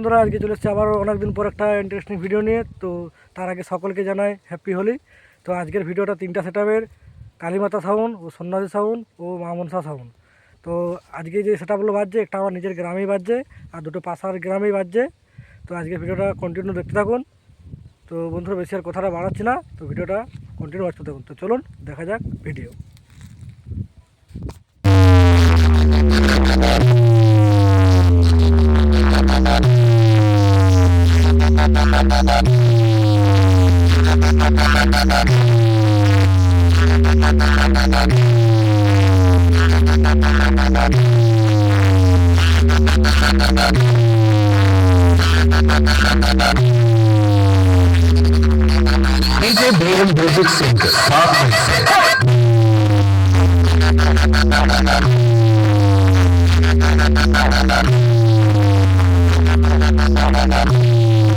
বন্ধুরা, আজকে চলে এসেছি আবারও অনেকদিন পর একটা ইন্টারেস্টিং ভিডিও নিয়ে। তো তার আগে সকলকে জানাই হ্যাপি হোলি তো আজকের ভিডিওটা তিনটা সেটআপের কালীমাতা সাউন্ড ও সন্ন্যাসী সাউন্ড ও মা মনসা সাউন্ড তো আজকে যে সেটআপগুলো বাজছে, একটা আমার নিজের গ্রামেই বাজছে, আর দুটো পাশার গ্রামেই বাজছে। তো আজকে ভিডিওটা কন্টিনিউ দেখতে থাকুন। তো বন্ধুরা, বেশি আর কথাটা বাড়াচ্ছি না। তো ভিডিওটা কন্টিনিউ বাঁচতে থাকুন। তো চলুন, দেখা যাক video Gece benim bozuk sinti, pop mixi.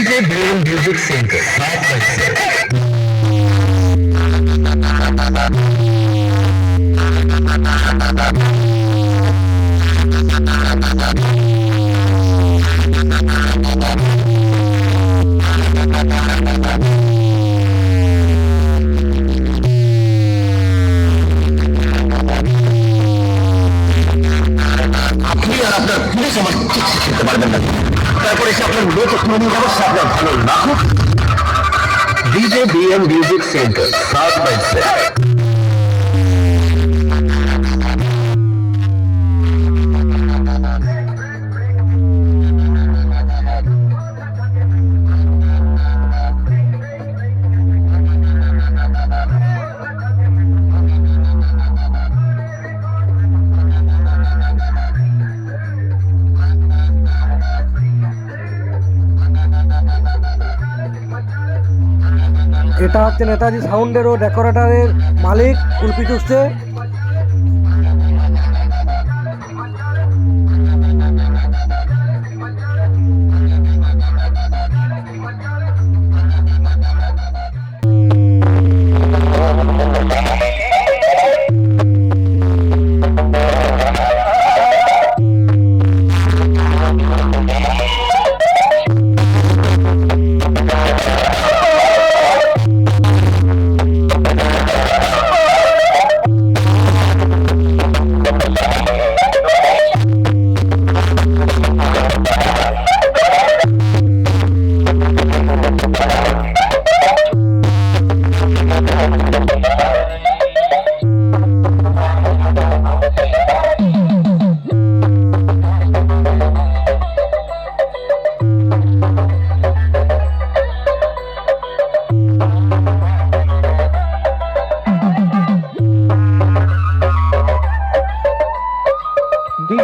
Sizce Brain Music Center ne yapmak istiyor? Aklını yarattı. Ne zaman tek sıkıntı var benden? তারপরে এসে আপনার মনে অবস্থা আপনার ভালো হোক। ডিজে বিএম মিউজিক সেন্টার সাত বাই এটা হচ্ছে নেতাজি সাউন্ডের ও ডেকোরেটারের মালিক কুলপি চুষছে।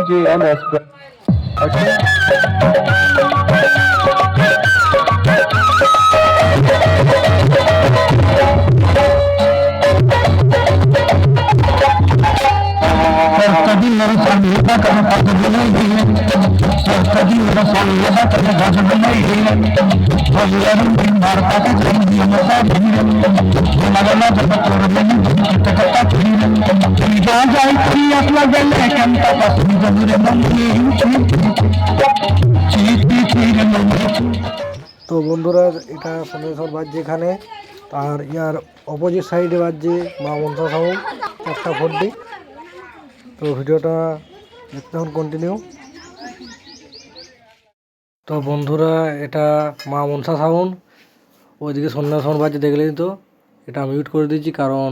technology and aspect. তো বন্ধুরা, এটা সন্দেশ্বর বাজছে এখানে, আর ইয়ার অপোজিট সাইডে বাজছে মা মনসা সাহু, একটা ভোট তো ভিডিওটা এখন কন্টিনিউ তো বন্ধুরা, এটা মা মনসা সাউন্ড। ওইদিকে সন্ধ্যা সাউন্ড বাজছে দেখলেই তো? এটা আমি মিউট করে দিয়েছি, কারণ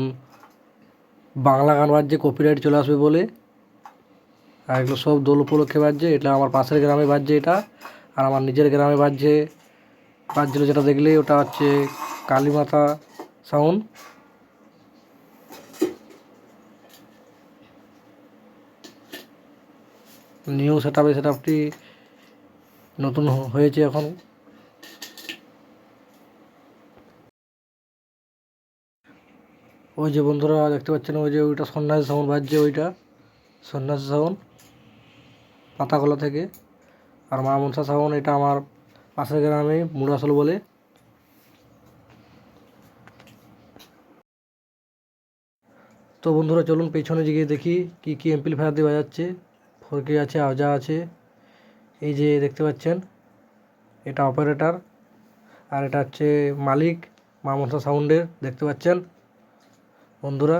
বাংলা গান বাজছে কপিরাইট চলে আসবে বলে। আর এগুলো সব দোল উপলক্ষে বাজছে, এটা আমার পাশের গ্রামে বাজছে এটা, আর আমার নিজের গ্রামে বাজছে। বাজছিল যেটা দেখলে, ওটা হচ্ছে কালীমাতা সাউন্ড। নিউ সেট আপে সেট আপটি নতুন হয়েছে এখন। ওই যে বন্ধুরা দেখতে পাচ্ছেন, ওই যে ওইটা সন্ন্যাসী সাউন্ড বাজছে ওইটা। সন্ন্যাসী সাউন্ড পাতাকলা থেকে। আর মা মনসা সাউন্ড এটা আমার পাশের গ্রামে মুড়াসল বলে। তো বন্ধুরা, চলুন পেছনে গিয়ে দেখি কি কি এমপ্লিফায়ার দিয়ে বাজাচ্ছে ফোর কে আছে আওজা আছে। এই যে দেখতে পাচ্ছেন, এটা অপারেটর আর এটা হচ্ছে মালিক মা মনসা সাউন্ডের দেখতে পাচ্ছেন বন্ধুরা?